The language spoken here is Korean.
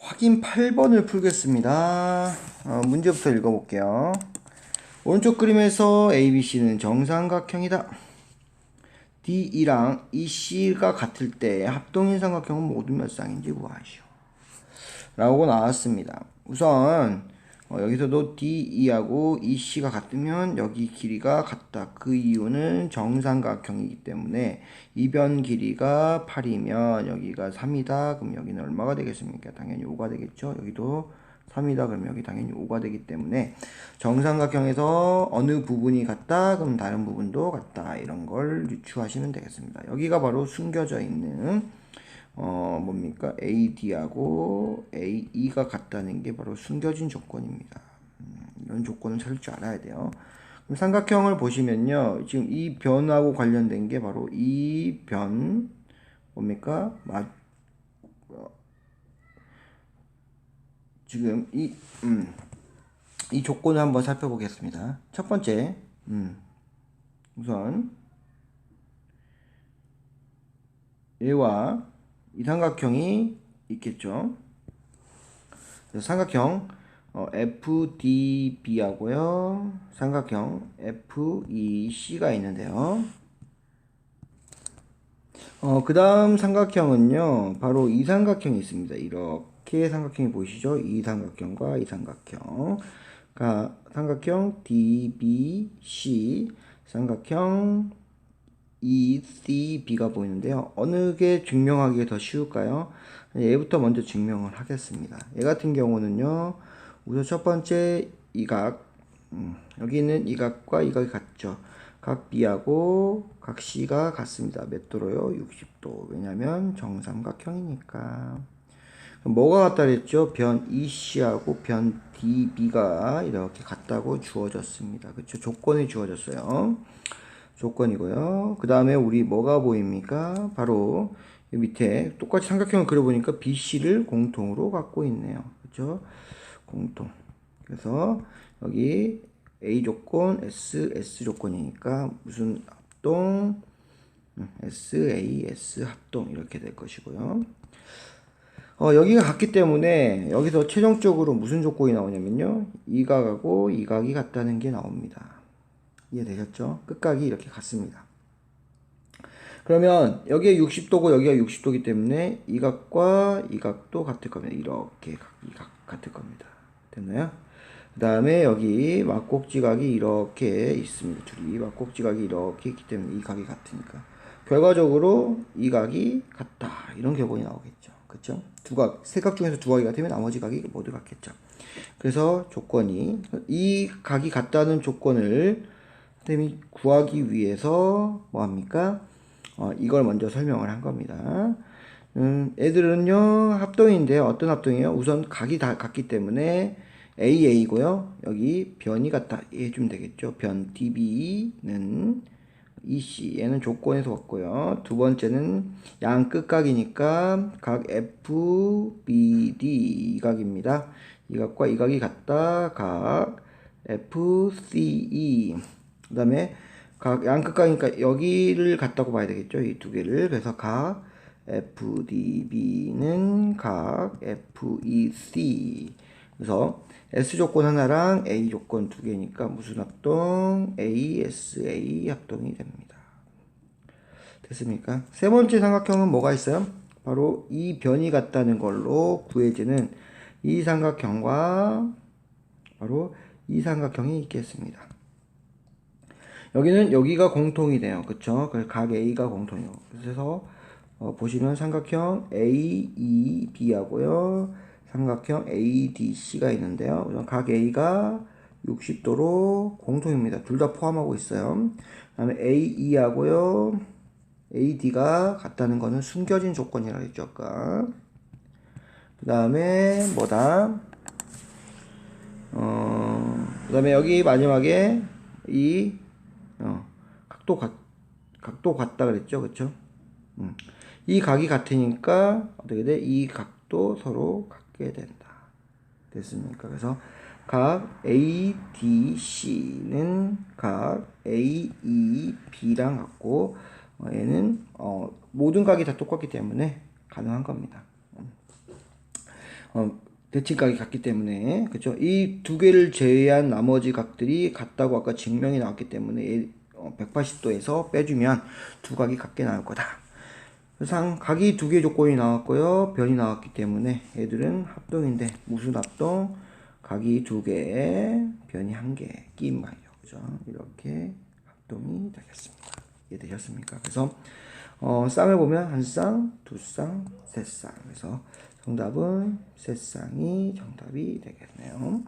확인 8번을 풀겠습니다. 어, 문제부터 읽어볼게요. 오른쪽 그림에서 ABC는 정삼각형이다. DE랑 EC가 같을 때 합동인 삼각형은 모두 몇 쌍인지 구하시오. 라고 나왔습니다. 우선 어, 여기서도 DE하고 EC가 같으면 여기 길이가 같다. 그 이유는 정삼각형이기 때문에 이변 길이가 8이면 여기가 3이다. 그럼 여기는 얼마가 되겠습니까? 당연히 5가 되겠죠. 여기도 3이다. 그럼 여기 당연히 5가 되기 때문에 정삼각형에서 어느 부분이 같다. 그럼 다른 부분도 같다. 이런 걸 유추하시면 되겠습니다. 여기가 바로 숨겨져 있는 어 뭡니까 AD하고 AE가 같다는 게 바로 숨겨진 조건입니다. 음, 이런 조건을 찾을 줄 알아야 돼요. 그럼 삼각형을 보시면요, 지금 이 변하고 관련된 게 바로 이 변 뭡니까 마, 어, 지금 이 음, 이 조건을 한번 살펴보겠습니다. 첫 번째, 음, 우선 얘와 이 삼각형이 있겠죠. 삼각형 어, FDB하고요. 삼각형 FEC가 있는데요. 어, 그 다음 삼각형은요. 바로 이 삼각형이 있습니다. 이렇게 삼각형이 보이시죠? 이 삼각형과 이 삼각형. 그 삼각형 DBC, 삼각형 ECB가 보이는데요. 어느 게 증명하기가 더 쉬울까요? 얘부터 먼저 증명을 하겠습니다. 얘 같은 경우는요. 우선 첫 번째 이각 음, 여기 있는 이각과 이각이 같죠. 각 B하고 각 C가 같습니다. 몇 도로요? 60도. 왜냐면 정삼각형이니까. 뭐가 같다 그랬죠? 변 EC하고 변 DB가 이렇게 같다고 주어졌습니다. 그렇죠? 조건이 주어졌어요. 조건이고요. 그 다음에 우리 뭐가 보입니까? 바로 밑에 똑같이 삼각형을 그려보니까 BC를 공통으로 갖고 있네요. 그렇죠? 공통. 그래서 여기 A 조건, S, S 조건이니까 무슨 합동, S, A, S 합동 이렇게 될 것이고요. 어, 여기가 같기 때문에 여기서 최종적으로 무슨 조건이 나오냐면요. 이각하고 이각이 같다는 게 나옵니다. 이해되셨죠? 끝각이 이렇게 같습니다. 그러면 여기에 60도고 여기가 60도기 때문에 이 각과 이 각도 같을 겁니다. 이렇게 이 각 같을 겁니다. 됐나요? 그 다음에 여기 막곡지각이 이렇게 있습니다. 둘이 막곡지각이 이렇게 있기 때문에 이 각이 같으니까 결과적으로 이 각이 같다 이런 결론이 나오겠죠. 그렇죠? 두 각, 세 각 중에서 두 각이 같으면 나머지 각이 모두 같겠죠. 그래서 조건이 이 각이 같다는 조건을 선생님이 구하기 위해서 뭐 합니까? 어, 이걸 먼저 설명을 한 겁니다. 음, 애들은요, 합동인데 어떤 합동이에요? 우선 각이 다 같기 때문에 AA고요. 여기 변이 같다 해주면 되겠죠. 변 DB는 EC 얘는 조건에서 왔고요. 두 번째는 양 끝각이니까 각 FBD 이 각입니다. 이 각과 이 각이 같다. 각 FCE 그 다음에 각 양끝각이니까 여기를 갖다고 봐야 되겠죠. 이 두 개를. 그래서 각 FDB는 각 FEC. 그래서 S 조건 하나랑 A 조건 두 개니까 무슨 합동? ASA 합동이 됩니다. 됐습니까? 세 번째 삼각형은 뭐가 있어요? 바로 이 변이 같다는 걸로 구해지는 이 삼각형과 바로 이 삼각형이 있겠습니다. 여기는 여기가 공통이 돼요. 그쵸? 각 A가 공통이요. 그래서 어, 보시면 삼각형 AEB하고요. 삼각형 ADC가 있는데요. 우선 각 A가 60도로 공통입니다. 둘 다 포함하고 있어요. 그 다음에 AE하고요. AD가 같다는 거는 숨겨진 조건이라고 했죠. 아까. 그 다음에 뭐다? 어, 그 다음에 여기 마지막에 이 어, 각도 같, 각도 같다 그랬죠. 그쵸? 음. 이 각이 같으니까 어떻게 돼? 이 각도 서로 같게 된다. 됐습니까? 그래서 각 ADC는 각 AEB랑 같고 어, 얘는 어, 모든 각이 다 똑같기 때문에 가능한 겁니다. 음. 어, 대칭각이 같기 때문에 그죠? 이 두 개를 제외한 나머지 각들이 같다고 아까 증명이 나왔기 때문에 180도에서 빼주면 두 각이 같게 나올 거다. 상 각이 두 개 조건이 나왔고요. 변이 나왔기 때문에 얘들은 합동인데 무슨 합동? 각이 두 개, 변이 한 개, 끼인 말이죠. 그죠? 이렇게 합동이 되겠습니다. 이해되셨습니까? 그래서 어, 쌍을 보면 한 쌍, 두 쌍, 세 쌍. 그래서 정답은 세 쌍이 정답이 되겠네요.